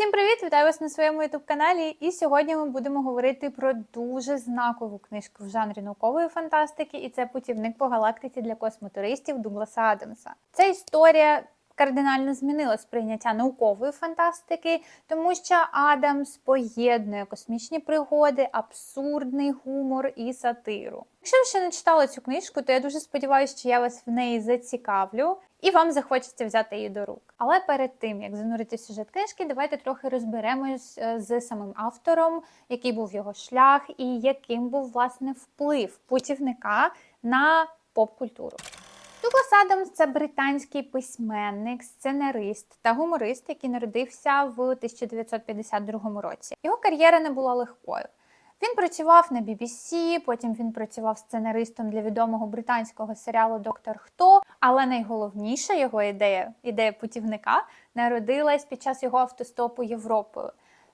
Всім привіт! Вітаю вас на своєму youtube каналі. І сьогодні ми будемо говорити про дуже знакову книжку в жанрі наукової фантастики, і це путівник по галактиці для космотуристів Дугласа Адамса. Це історія кардинально змінила сприйняття наукової фантастики, тому що Адамс поєднує космічні пригоди, абсурдний гумор і сатиру. Якщо ви ще не читали цю книжку, то я дуже сподіваюся, що я вас в неї зацікавлю. І вам захочеться взяти її до рук. Але перед тим як занурити сюжет книжки, давайте трохи розберемось е, з самим автором, який був його шлях і яким був власне вплив путівника на поп-культуру. Дуглас Адамс це британський письменник, сценарист та гуморист, який народився в 1952 році. Його кар'єра не була легкою. Він працював на BBC, потім він працював сценаристом для відомого британського серіалу Доктор Хто. Але найголовніша його ідея, ідея путівника, народилась під час його автостопу Європою.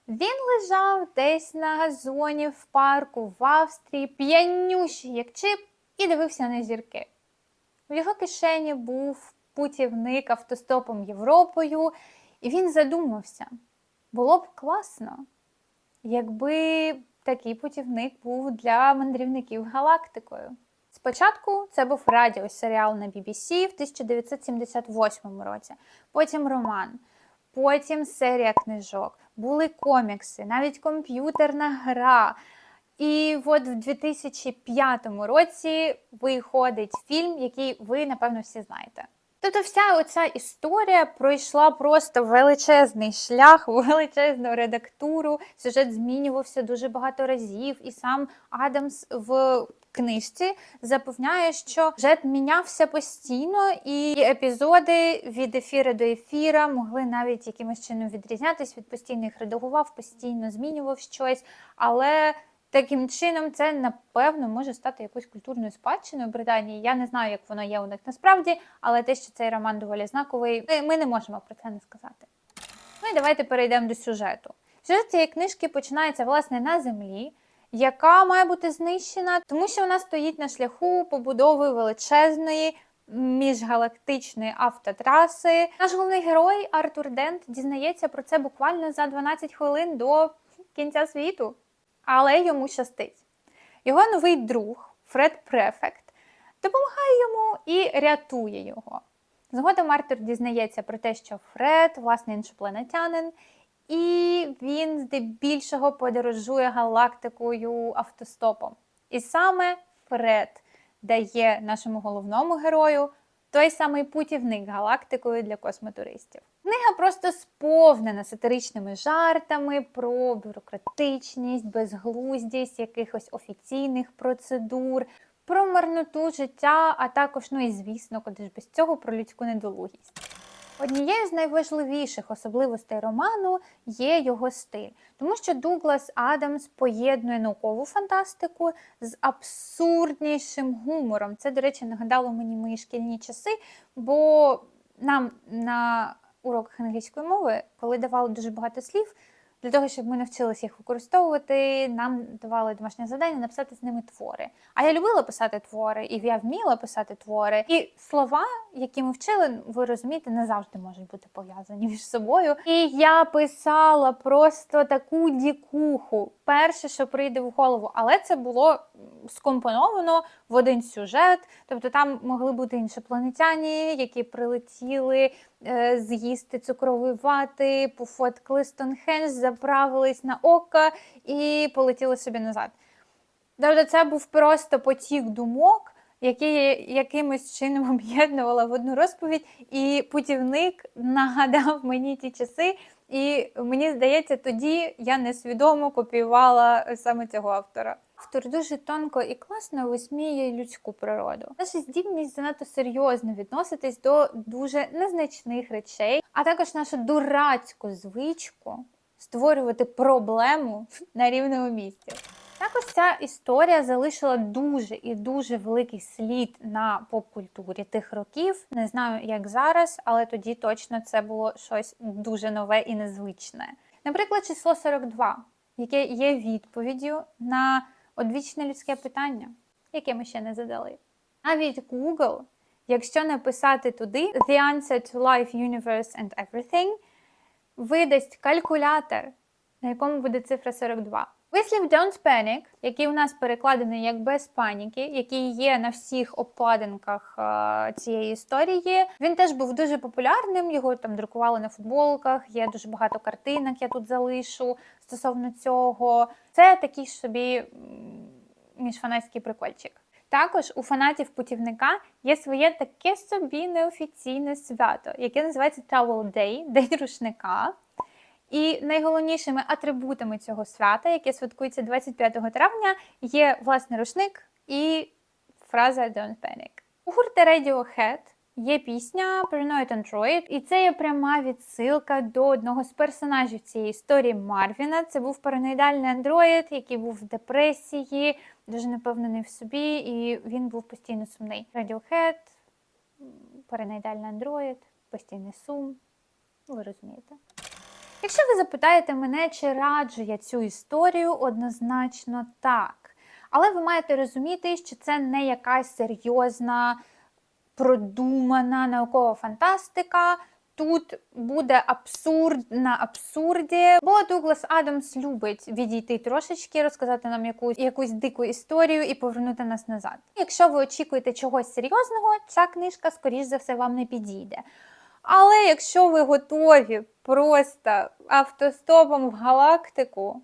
Він лежав десь на газоні в парку в Австрії, п'янющий, як чип, і дивився на зірки. В його кишені був путівник автостопом Європою, і він задумався: було б класно, якби такий путівник був для мандрівників галактикою. Спочатку це був радіосеріал на BBC в 1978 році, потім роман, потім серія книжок, були комікси, навіть комп'ютерна гра. І от в 2005 році виходить фільм, який ви, напевно, всі знаєте. Тобто вся оця історія пройшла просто величезний шлях, величезну редактуру. Сюжет змінювався дуже багато разів, і сам Адамс в книжці запевняє, що сюжет мінявся постійно, і епізоди від ефіра до ефіра могли навіть якимось чином відрізнятися. Від постійно їх редагував, постійно змінював щось, але. Таким чином, це напевно може стати якоюсь культурною спадщиною Британії. Я не знаю, як воно є у них насправді, але те, що цей роман доволі знаковий, ми, не можемо про це не сказати. Ну і давайте перейдемо до сюжету. Сюжет цієї книжки починається власне на землі, яка має бути знищена, тому що вона стоїть на шляху побудови величезної міжгалактичної автотраси. Наш головний герой Артур Дент дізнається про це буквально за 12 хвилин до кінця світу але йому щастить. Його новий друг Фред Префект допомагає йому і рятує його. Згодом Артур дізнається про те, що Фред, власне, іншопланетянин, і він здебільшого подорожує галактикою автостопом. І саме Фред дає нашому головному герою той самий путівник галактикою для космотуристів. Книга просто сповнена сатиричними жартами про бюрократичність, безглуздість якихось офіційних процедур, про марноту життя, а також, ну і звісно, куди ж без цього про людську недолугість. Однією з найважливіших особливостей роману є його стиль, тому що Дуглас Адамс поєднує наукову фантастику з абсурднішим гумором. Це, до речі, нагадало мені мої шкільні часи, бо нам на уроках англійської мови, коли давали дуже багато слів, для того, щоб ми навчилися їх використовувати, нам давали домашнє завдання написати з ними твори. А я любила писати твори, і я вміла писати твори. І слова, які ми вчили, ви розумієте, не завжди можуть бути пов'язані між собою. І я писала просто таку дікуху, перше, що прийде в голову, але це було скомпоновано в один сюжет. Тобто там могли бути іншопланетяні, які прилетіли е, з'їсти цукрової вати, пофоткали Стонхендж, заправились на око і полетіли собі назад. Тобто це був просто потік думок, який якимось чином об'єднувала в одну розповідь, і путівник нагадав мені ті часи. І мені здається, тоді я несвідомо копіювала саме цього автора. Автор дуже тонко і класно висміє людську природу. Наша здібність занадто серйозно відноситись до дуже незначних речей, а також нашу дурацьку звичку створювати проблему на рівному місці. Також ця історія залишила дуже і дуже великий слід на поп-культурі тих років. Не знаю, як зараз, але тоді точно це було щось дуже нове і незвичне. Наприклад, число 42, яке є відповіддю на одвічне людське питання, яке ми ще не задали. Навіть Google, якщо написати туди The answer to life, universe and everything, видасть калькулятор, на якому буде цифра 42. Вислів Don't Panic, який у нас перекладений як без паніки, який є на всіх обкладинках е, цієї історії. Він теж був дуже популярним. Його там друкували на футболках. Є дуже багато картинок. Я тут залишу стосовно цього. Це такий ж собі міжфанатський прикольчик. Також у фанатів путівника є своє таке собі неофіційне свято, яке називається Travel Day, День рушника. І найголовнішими атрибутами цього свята, яке святкується 25 травня, є власне рушник і фраза Don't Panic. У гурту Radiohead є пісня Paranoid Android, і це є пряма відсилка до одного з персонажів цієї історії Марвіна. Це був параноїдальний андроїд, який був в депресії, дуже непевнений в собі, і він був постійно сумний. Radiohead, параноїдальний андроїд, постійний сум. Ви розумієте. Якщо ви запитаєте мене, чи раджу я цю історію, однозначно так. Але ви маєте розуміти, що це не якась серйозна, продумана наукова фантастика. Тут буде абсурд на абсурді, бо Дуглас Адамс любить відійти трошечки, розказати нам якусь якусь дику історію і повернути нас назад. Якщо ви очікуєте чогось серйозного, ця книжка, скоріш за все, вам не підійде. Але якщо ви готові просто автостопом в галактику,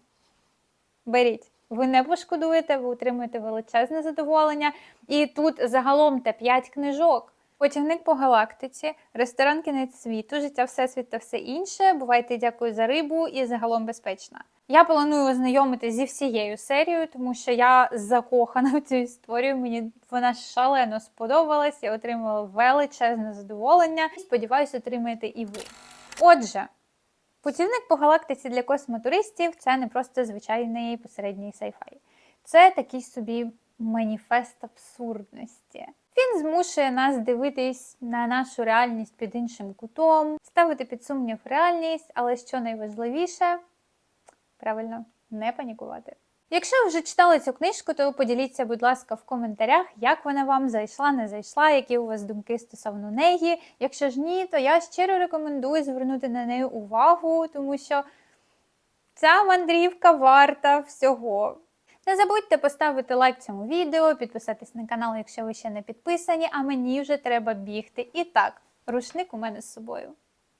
беріть. Ви не пошкодуєте, ви отримуєте величезне задоволення. І тут загалом та 5 книжок. Потягник по галактиці, ресторан кінець світу, життя Всесвіт та все інше. Бувайте, дякую за рибу і загалом безпечна. Я планую ознайомитися зі всією серією, тому що я закохана в цю історію. Мені вона шалено сподобалась. Я отримала величезне задоволення. Сподіваюся, отримаєте і ви. Отже, путівник по галактиці для космотуристів це не просто звичайний посередній сайфай. Це такий собі маніфест абсурдності. Він змушує нас дивитись на нашу реальність під іншим кутом, ставити під сумнів реальність, але що найважливіше, правильно, не панікувати. Якщо ви вже читали цю книжку, то поділіться, будь ласка, в коментарях, як вона вам зайшла, не зайшла, які у вас думки стосовно неї. Якщо ж ні, то я щиро рекомендую звернути на неї увагу, тому що ця мандрівка варта всього. Не забудьте поставити лайк цьому відео, підписатись на канал, якщо ви ще не підписані, а мені вже треба бігти. І так, рушник у мене з собою.